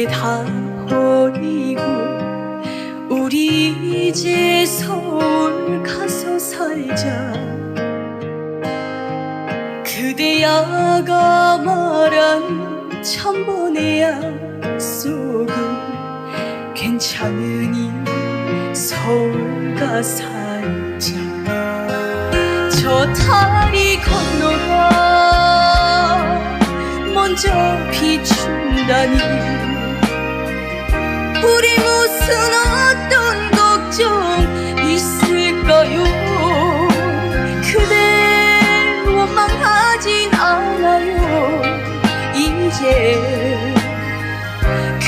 이제 다 버리고 우리 이제 서울 가서 살자. 그대야가 말한 천번의 약속은 괜찮으니 서울 가 살자. 저 다리 건너가 먼저 비춘다니. 우리 무슨 어떤 걱정 있을까요? 그대 원망하진 않아요. 이제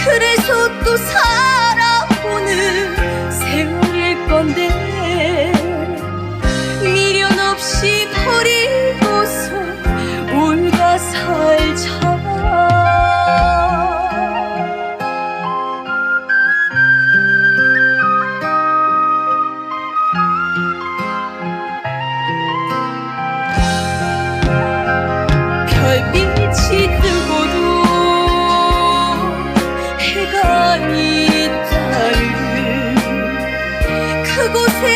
그래서 또 살아보는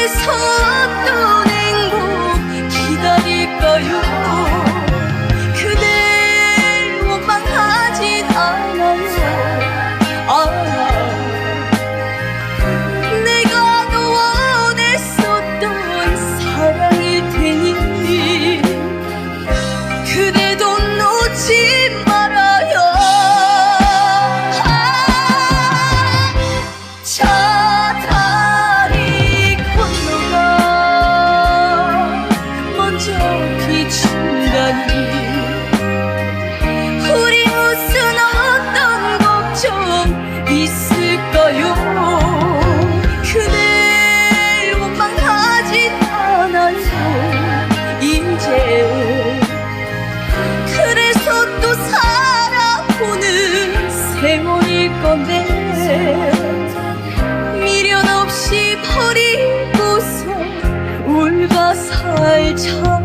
그곳에서 어떤 행복 기다릴까요 있을까요? 그댈 원망하지 않아요. 이제 그래서 또 살아보는 세월일 건데 미련 없이 버리고서 울가 살자